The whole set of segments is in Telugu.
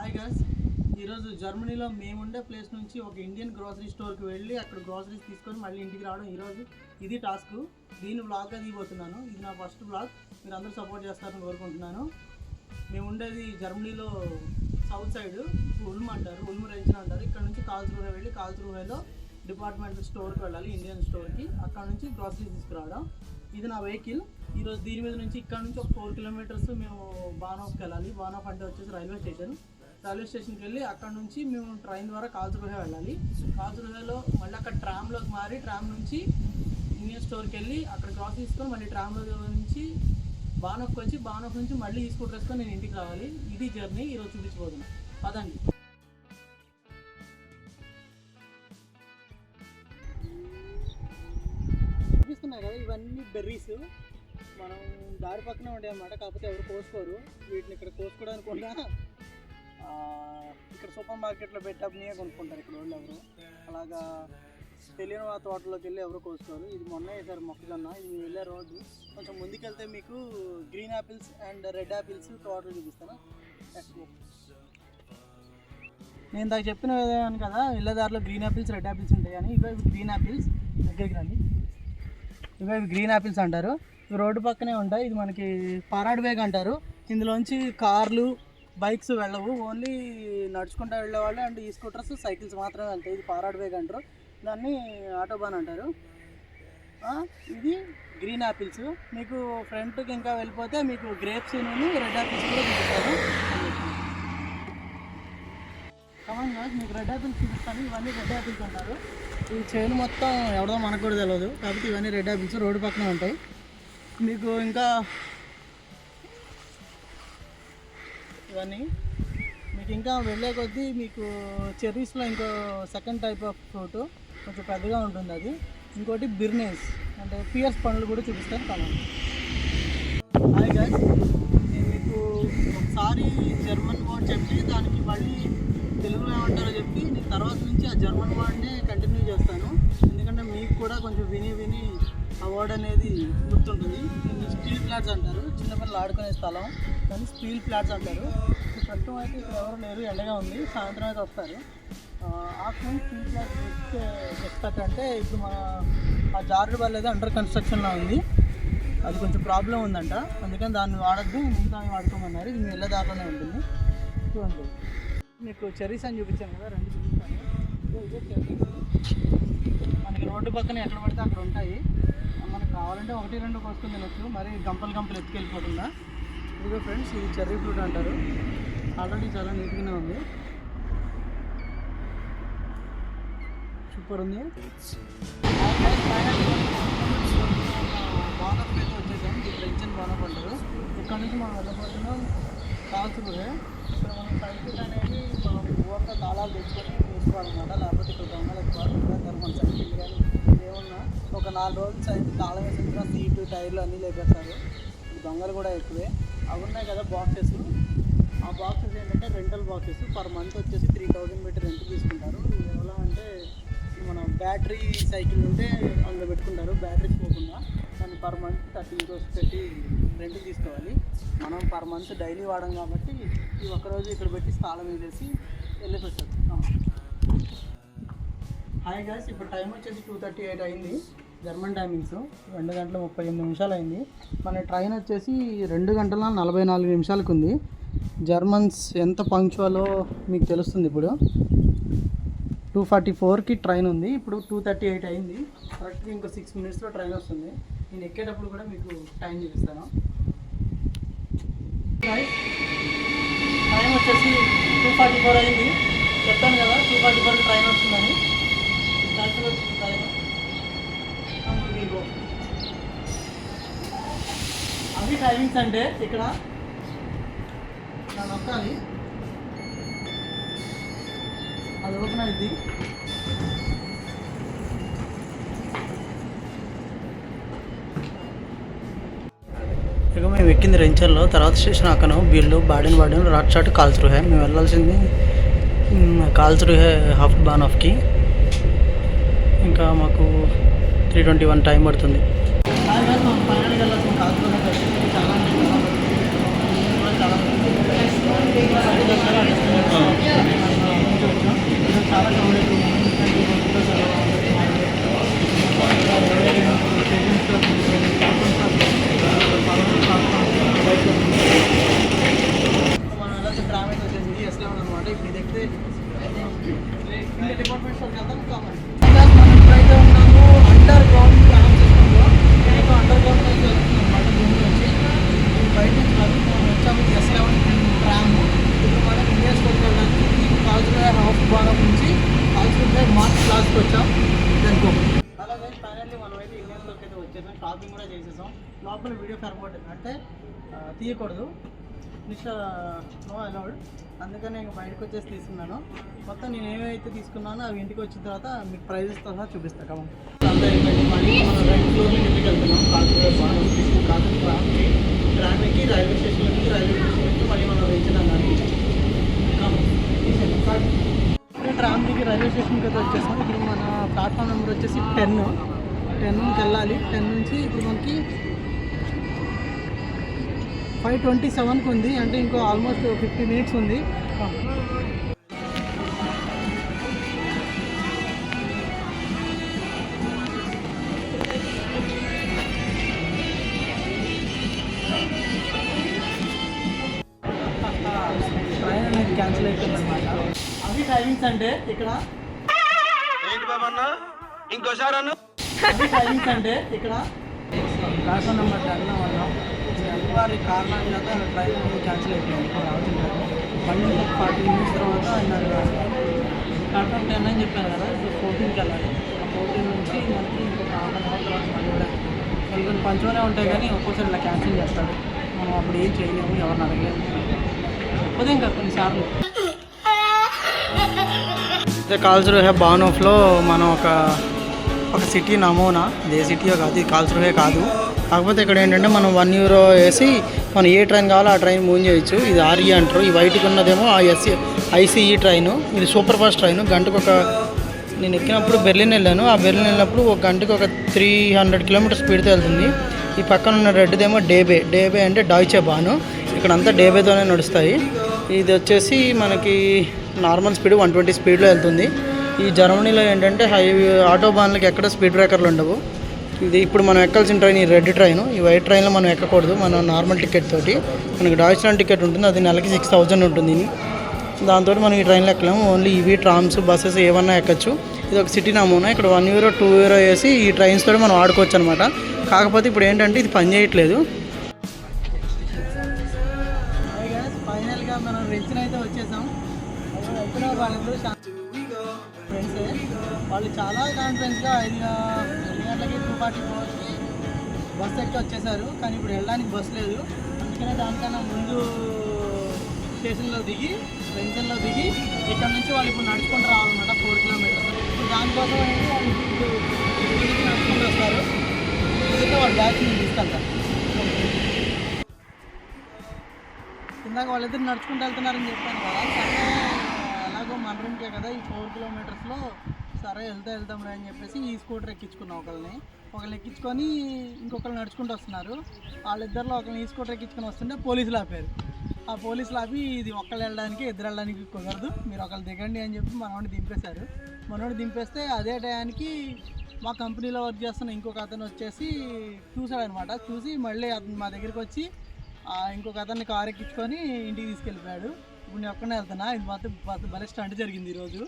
హాయ్ గర్స్ ఈరోజు జర్మనీలో మేముండే ప్లేస్ నుంచి ఒక ఇండియన్ గ్రోసరీ స్టోర్కి వెళ్ళి అక్కడ గ్రోసరీస్ తీసుకొని మళ్ళీ ఇంటికి రావడం ఈరోజు. ఇది టాస్క్ దీన్ని బ్లాగ్గా దిగిపోతున్నాను ఇది నా ఫస్ట్ బ్లాగ్ మీరు అందరూ సపోర్ట్ చేస్తారని కోరుకుంటున్నాను. మేము ఉండేది జర్మనీలో సౌత్ సైడ్ ఉల్మ్ అంటారు. ఉల్మ్ రేంజ్ అంటారు. ఇక్కడ నుంచి కాల్స్రూహే వెళ్ళి కాల్స్రూహేలో డిపార్ట్మెంటల్ స్టోర్కి వెళ్ళాలి ఇండియన్ స్టోర్కి అక్కడ నుంచి గ్రాసరీస్ తీసుకురావడం. ఇది నా వెహికల్ ఈరోజు దీని మీద నుంచి ఇక్కడ నుంచి ఒక ఫోర్ కిలోమీటర్స్ మేము బానోఫ్కి వెళ్ళాలి. బానోఫ్ అంటే వచ్చేసి రైల్వే స్టేషన్. రైల్వే స్టేషన్కి వెళ్ళి అక్కడ నుంచి మేము ట్రైన్ ద్వారా కాల్చురుహే వెళ్ళాలి. కాల్చురుహేలో మళ్ళీ అక్కడ ట్రామ్లోకి మారి ట్రామ్ నుంచి ఇండియన్ స్టోర్కి వెళ్ళి అక్కడ క్రాస్ తీసుకొని మళ్ళీ ట్రామ్లో నుంచి బానోఫ్కి వచ్చి బానోక్ నుంచి మళ్ళీ ఈ స్కూటర్ వేసుకొని నేను ఇంటికి రావాలి. ఇది జర్నీ ఈరోజు చూపించబోతున్నాను పదండి. చూపిస్తున్నాయి కదా ఇవన్నీ బెర్రీస్ మనం దారి పక్కన ఉండే అన్నమాట. కాకపోతే ఎవరు కోసుకోరు. వీటిని ఇక్కడ కోసుకోవడానికి కూడా ఇక్కడ సూపర్ మార్కెట్లో పెట్టి కొనుక్కుంటారు ఇక్కడ వాళ్ళు ఎవరు. అలాగా తెలియని ఆ తోటలోకి వెళ్ళి ఎవరు కోసుకోరు. ఇది మొన్న వేసారు మొక్కజొన్న. ఇది మేము వెళ్ళే రోడ్డు కొంచెం ముందుకెళ్తే మీకు green apples and red apples తోటలు చూపిస్తాను. నేను ఇందాక చెప్పిన విధానం కదా వెళ్ళే దారిలో గ్రీన్ యాపిల్స్ రెడ్ యాపిల్స్ ఉంటాయి కానీ ఇవే గ్రీన్ యాపిల్స్ దగ్గరికి రండి. ఇవే గ్రీన్ యాపిల్స్ అంటారు. రోడ్డు పక్కనే ఉంటాయి. ఇది మనకి పారాడ్ వేగ్ అంటారు. ఇందులోంచి కార్లు బైక్స్ వెళ్ళవు. ఓన్లీ నడుచుకుంటూ వెళ్ళేవాళ్ళు అండ్ ఈ స్కూటర్స్ సైకిల్స్ మాత్రమే వెళ్తాయి ఇది పారాడ్ వేగ్ అంటారు. దాన్ని ఆటోబాన్ అంటారు. ఇది గ్రీన్ యాపిల్స్ మీకు ఫ్రంట్కి ఇంకా వెళ్ళిపోతే మీకు గ్రేప్స్ రెడ్ యాపిల్స్ కూడా చూపిస్తారు కమాన్ మీకు రెడ్ యాపిల్స్ చూపిస్తాను. ఇవన్నీ రెడ్ యాపిల్స్ అంటారు. ఈ చైన్ మొత్తం ఎవడో మనకు కూడా తెలియదు కాబట్టి ఇవన్నీ రెడ్ యాపిల్స్ రోడ్డు పక్కన ఉంటాయి. మీకు ఇంకా ఇవన్నీ. మీకు ఇంకా వెళ్ళే కొద్దీ మీకు చెర్రీస్లో ఇంకో సెకండ్ టైప్ ఆఫ్ ఫ్రూట్ కొంచెం పెద్దగా ఉంటుంది అది. ఇంకోటి బిర్నేస్ అంటే పియర్స్ పండ్లు కూడా చూపిస్తాను తన హాయ్ గైస్ నేను మీకు ఒకసారి జర్మన్ వర్డ్ చెప్పి దానికి మళ్ళీ తెలుగులో ఏమంటారో చెప్పి నేను తర్వాత నుంచి ఆ జర్మన్ వర్డ్నే కంటిన్యూ చేస్తాను. ఎందుకంటే మీకు కూడా కొంచెం విని విని ఆ వర్డ్ అనేది గుర్తుంటుంది. దీన్ని స్టీల్ ప్లాట్స్ అంటారు. చిన్నపిల్లలు ఆడుకునే స్థలం. కానీ స్టీల్ ప్లాట్స్ అంటారు. ప్రస్తుతం అయితే ఇక్కడ ఎవరు లేరు. ఎండగా ఉంది. సాయంత్రం అయితే వస్తారు. ఆఫ్టర్నూన్ స్టీల్ ప్లాట్స్ ఎక్స్పెక్ట్ అంటే ఇప్పుడు మన ఆ జారుడు బల్ అయితే అండర్ కన్స్ట్రక్షన్లో ఉంది. అది కొంచెం ప్రాబ్లం ఉందంట. అందుకని దాన్ని వాడద్దు. మిగతా వాడుకోమన్నారు. ఇది మీ దాకానే ఉంటుంది. చూడండి. మీకు చెరీస్ అని చూపించాను కదా. రెండు చూపిస్తాను. మనకి రోడ్డు పక్కన ఎక్కడ పడితే అక్కడ ఉంటాయి. కావాలంటే ఒకటి రెండు కోసుకుని తినొచ్చు. మరి గంపలు గంపలు ఎత్తుకెళ్ళిపోతుందా ఇదిగో ఫ్రెండ్స్ ఇది చెర్రీ ఫ్రూట్ అంటారు. ఆల్రెడీ చాలా నీట్గానే ఉంది. సూపర్ ఉంది. బానప్ అయితే వచ్చేసాం. ఇది ఫ్రెంచన్ బానప్ అంటారు. ఇక్కడ నుంచి మనం వెళ్ళబోతున్నాం. కాల్చురుగే ఇక్కడ మనం సైకిల్ అనేది మనం ఊరితో తాళాలు తెచ్చుకొని వేసుకోవాలన్నమాట. లేకపోతే ఇక్కడ దొంగలు ఎక్కువ మన సైకిల్ కానీ ఏమన్నా ఒక నాలుగు రోజులు సైకిల్ తాళం వేసిన తర్వాత సీటు టైర్లు అన్నీ లేపేస్తారు. దొంగలు కూడా ఎక్కువే. అవి ఉన్నాయి కదా బాక్సెస్. ఆ బాక్సెస్ ఏంటంటే రెంటల్ బాక్సెస్. పర్ మంత్ వచ్చేసి త్రీ థౌజండ్ పెట్టి రెంట్ తీసుకుంటారు. ఎలా అంటే మనం బ్యాటరీ సైకిల్ ఉంటే అందులో పెట్టుకుంటారు. బ్యాటరీ పోకుండా. దాన్ని పర్ మంత్ థర్టీ యూరోస్ పెట్టి రెంట్ తీసుకోవాలి. మనం పర్ మంత్ డైలీ వాడం కాబట్టి ఈ ఒక్కరోజు ఇక్కడ పెట్టి స్థానం వేసేసి వెళ్ళిపోతుంది హాయ్ గాయస్ ఇప్పుడు టైం వచ్చేసి టూ థర్టీ ఎయిట్ అయింది. జర్మన్ టైమింగ్స్ రెండు గంటల ముప్పై ఎనిమిది నిమిషాలు అయింది. మన ట్రైన్ వచ్చేసి రెండు గంటల నలభై నాలుగు నిమిషాలకు ఉంది. జర్మన్స్ ఎంత పంక్చువలో మీకు తెలుస్తుంది ఇప్పుడు. టూ ఫార్టీ ఫోర్కి ట్రైన్ ఉంది. ఇప్పుడు టూ థర్టీ ఎయిట్ అయింది. కరెక్ట్గా ఇంకో సిక్స్ మినిట్స్లో ట్రైన్ వస్తుంది. నేను ఎక్కేటప్పుడు కూడా మీకు టైం చూపిస్తాను. టైం వచ్చేసి టూ ఫార్టీ ఫోర్ అయింది. చెప్తాను కదా టూ ఫార్టీ ఫోర్కి ట్రైన్ వస్తుందని. కలిసి వచ్చింది ట్రైన్ అవి టైమింగ్స్ అంటే ఇక్కడ ఇలా నొక్కాలి. అది ఓపెన్ అయింది మేము ఎక్కింది రెంచర్లో. తర్వాత స్టేషన్ అక్కను బిల్లు Baden Baden rot shot Karlsruhe మేము వెళ్ళాల్సింది కాల్ త్రూ హే హాఫ్ బాన్ ఆఫ్కి. ఇంకా మాకు త్రీ ట్వంటీ వన్ టైం పడుతుంది. చాలా చేసేసాం లోపల వీడియో ఫార్మాట్ అంటే తీయకూడదు. మిస్టర్ నో అలౌడ్ అందుకని నేను బయటకు వచ్చేసి తీసుకున్నాను. మొత్తం నేను ఏమైతే తీసుకున్నానో అవి ఇంటికి వచ్చిన తర్వాత మీకు ప్రైజెస్ సహా చూపిస్తాను కమం అంతా అయిపోయింది మళ్ళీ మనం ఇంటికి వెళ్తున్నాం. కాకినాడ రైల్వే స్టేషన్ నుంచి రైల్వే స్టేషన్ నుంచి మళ్ళీ మనం వెళ్తున్నాం కానీ. ఇప్పుడే ట్రామ్ దిగి రైల్వే స్టేషన్కి అయితే వచ్చేసాం. ఇప్పుడు మన ప్లాట్ఫామ్ నెంబర్ వచ్చేసి టెన్ టెన్కి వెళ్ళాలి. టెన్ నుంచి ఇప్పుడు మనకి ఫైవ్ ట్వంటీ సెవెన్కి ఉంది. అంటే ఇంకో ఆల్మోస్ట్ ఫిఫ్టీ మినిట్స్ ఉంది. ట్రైన్ అనేది క్యాన్సిల్ అయిపోయింది అవి టైమింగ్స్ అంటే ఇక్కడ ఏంటి బాబన్నా ఇంకోసారి అన్న. ఏంటంటే ఇక్కడ ప్లాట్ఫామ్ నెంబర్ టెన్ వల్ల వారి కారణాల చేత ట్రైన్ క్యాన్సిల్ అయిపోయింది ఇప్పుడు రావాల్సిన ట్రైన్ ఫార్టీ మినిట్స్ తర్వాత ఆయన ప్లాట్ఫామ్ టెన్ అని చెప్పాను కదా ఇప్పుడు ఫోర్టీన్కి వెళ్ళాలి ఫోర్టీన్ నుంచి మనకి ఇంకొక హాఫ్ అన్ అవర్ తర్వాత మళ్ళీ కూడా కొన్ని కొన్ని పంచులోనే ఉంటాయి కానీ ఒక్కోసారి ఇలా క్యాన్సిల్ చేస్తాడు మనం అప్పుడు ఏం చేయలేము ఎవరిని అడగలేము చెప్పదే ఇంకా కొన్నిసార్లు కాల్చరు హ్యాబ్ బాన్ ఆఫ్లో మనం ఒక ఒక సిటీ నమూనా. ఇది ఏ సిటీయో కాదు ఇది కాల్చురుహే కాదు. కాకపోతే ఇక్కడ ఏంటంటే మనం వన్ యూరో వేసి మనం ఏ ట్రైన్ కావాలో ఆ ట్రైన్ మూవ్ చేయొచ్చు. ఇది ఆర్ఈ అంటారు. ఈ వైట్కి ఉన్నదేమో ఆ ఎస్సీ ఐసీఈ ట్రైన్ ఇది సూపర్ ఫాస్ట్ ట్రైన్ గంటకు ఒక నేను ఎక్కినప్పుడు బెర్లిన్ వెళ్ళాను. ఆ బెర్లిన్ వెళ్ళినప్పుడు ఒక గంటకు ఒక త్రీ హండ్రెడ్ కిలోమీటర్ స్పీడ్తో వెళ్తుంది. ఈ పక్కన ఉన్న రెడ్దేమో డేబే డేబే అంటే డాయిచే బాను ఇక్కడ అంతా డేబేతోనే నడుస్తాయి. ఇది వచ్చేసి మనకి నార్మల్ స్పీడ్ వన్ ట్వంటీ స్పీడ్లో వెళ్తుంది. ఈ జర్మనీలో ఏంటంటే హై ఆటో బాన్లకి ఎక్కడ స్పీడ్ బ్రేకర్లు ఉండవు. ఇది ఇప్పుడు మనం ఎక్కాల్సిన ట్రైన్ ఈ రెడ్ ట్రైన్. ఈ వైట్ ట్రైన్లో మనం ఎక్కకూడదు. మనం నార్మల్ టికెట్ తోటి. మనకి డాయిచ్లాండ్ టికెట్ ఉంటుంది. అది నెలకి సిక్స్ థౌజండ్ ఉంటుంది. దాంతో మనం ఈ ట్రైన్లో ఎక్కలేము. ఓన్లీ ఇవి ట్రామ్స్ బస్సెస్ ఏమన్నా ఎక్కచ్చు. ఇది ఒక సిటీ నమూనా. ఇక్కడ వన్ యూరో టూ యూరో వేసి ఈ ట్రైన్స్ తోటి మనం ఆడుకోవచ్చు అనమాట కాకపోతే ఇప్పుడు ఏంటంటే ఇది పని చేయట్లేదు. ఫైనల్గా మనం రెచ్చిన అయితే వచ్చేసాం వెళ్తున్న వాళ్ళు చాలా కాన్ఫిడెన్స్గా ఐదు ఎన్ని గంటలకి టూ ఫార్టీ ఫోర్కి బస్సు ఎక్కి వచ్చేసారు కానీ ఇప్పుడు వెళ్ళడానికి బస్సు లేదు. అందుకనే దానికన్నా ముందు స్టేషన్లో దిగి జంక్షన్లో దిగి ఇక్కడ నుంచి వాళ్ళు ఇప్పుడు నడుచుకుంటూ రావాలన్నమాట ఫోర్ కిలోమీటర్స్ ఇప్పుడు దానికోసం అయితే వాళ్ళు ఇప్పుడు నడుచుకుంటూ వస్తారు. ఇదైతే వాళ్ళ బ్యాగ్స్ నేను తీసుకెళ్తాను ఇందాక వాళ్ళిద్దరు నడుచుకుంటూ వెళ్తున్నారని చెప్పాను కదా. ఎలాగో మన రూమ్కే కదా ఈ ఫోర్ కిలోమీటర్స్లో సరే వెళ్తా వెళ్తాం రా అని చెప్పేసి ఈ స్కూటర్ ఎక్కించుకున్నాం ఒకరిని ఒకళ్ళు ఎక్కించుకొని ఇంకొకరు నడుచుకుంటూ వస్తున్నారు. వాళ్ళిద్దరిలో ఒకరిని ఈ స్కూటర్ ఎక్కించుకొని వస్తుంటే పోలీసులు ఆపారు. ఆ పోలీసులు ఆపి ఇది ఒక్కళ్ళు వెళ్ళడానికి ఇద్దరు వెళ్ళడానికి కుదరదు. మీరు ఒకళ్ళు దిగండి అని చెప్పి మనోడిని దింపేశారు. మనోడి దింపేస్తే అదే టయానికి మా కంపెనీలో వర్క్ చేస్తున్న ఇంకొక అతను వచ్చేసి చూశాడనమాట. చూసి మళ్ళీ అతను మా దగ్గరికి వచ్చి ఇంకొక అతన్ని కారు ఎక్కించుకొని ఇంటికి తీసుకెళ్ళిపోయాడు. ఇప్పుడు నేను ఒక్కనే వెళ్తున్నా. ఇది మాత్రం భలే స్టంట్ జరిగింది ఈరోజు.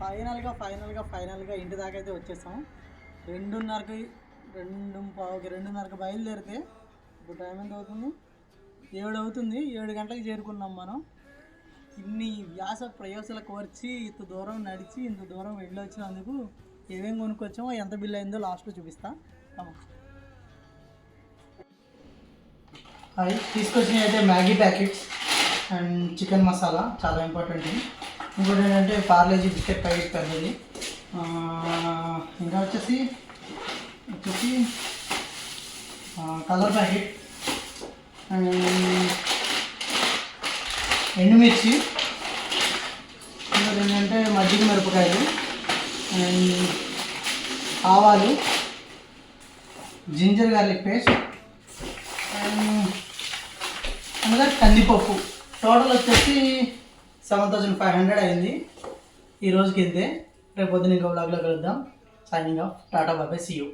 ఫైనల్గా ఫైనల్గా ఫైనల్గా ఇంటి దాకా అయితే వచ్చేసాం. రెండున్నరకి రెండు పావుకి రెండున్నరకి బయలుదేరితే ఇప్పుడు టైం ఎంత అవుతుంది? ఏడు అవుతుంది. ఏడు గంటలకు చేరుకున్నాం మనం. ఇన్ని వ్యాస ప్రయోసాల కోర్చి ఇంత దూరం నడిచి ఇంత దూరం వెళ్ళి వచ్చినందుకు ఏమేం కొనుక్కొచ్చామో ఎంత బిల్ అయిందో లాస్ట్లో చూపిస్తా. అవి తీసుకొచ్చినవి అయితే Maggi packets. And chicken masala చాలా ఇంపార్టెంట్ ఇంకోటి ఏంటంటే పార్లేజీ బిస్కెట్ ప్యాకెట్ పెద్దది. ఇంకా వచ్చేసి వచ్చేసి కలర్ ప్యాకెట్ అండ్ ఎండుమిర్చి. ఇంకోటి ఏంటంటే మజ్జిగ మిరపకాయలు అండ్ ఆవాలు జింజర్ గార్లిక్ పేస్ట్ అండ్ కందిపప్పు. టోటల్ వచ్చేసి సెవెన్ థౌజండ్ ఫైవ్ హండ్రెడ్ అయింది. ఈ రోజుకి ఇంతే రేపు పొద్దున ఇంకో బ్లాగ్లో కలుద్దాం. సైనింగ్ ఆఫ్ టాటా బాబాయ్ సీ యూ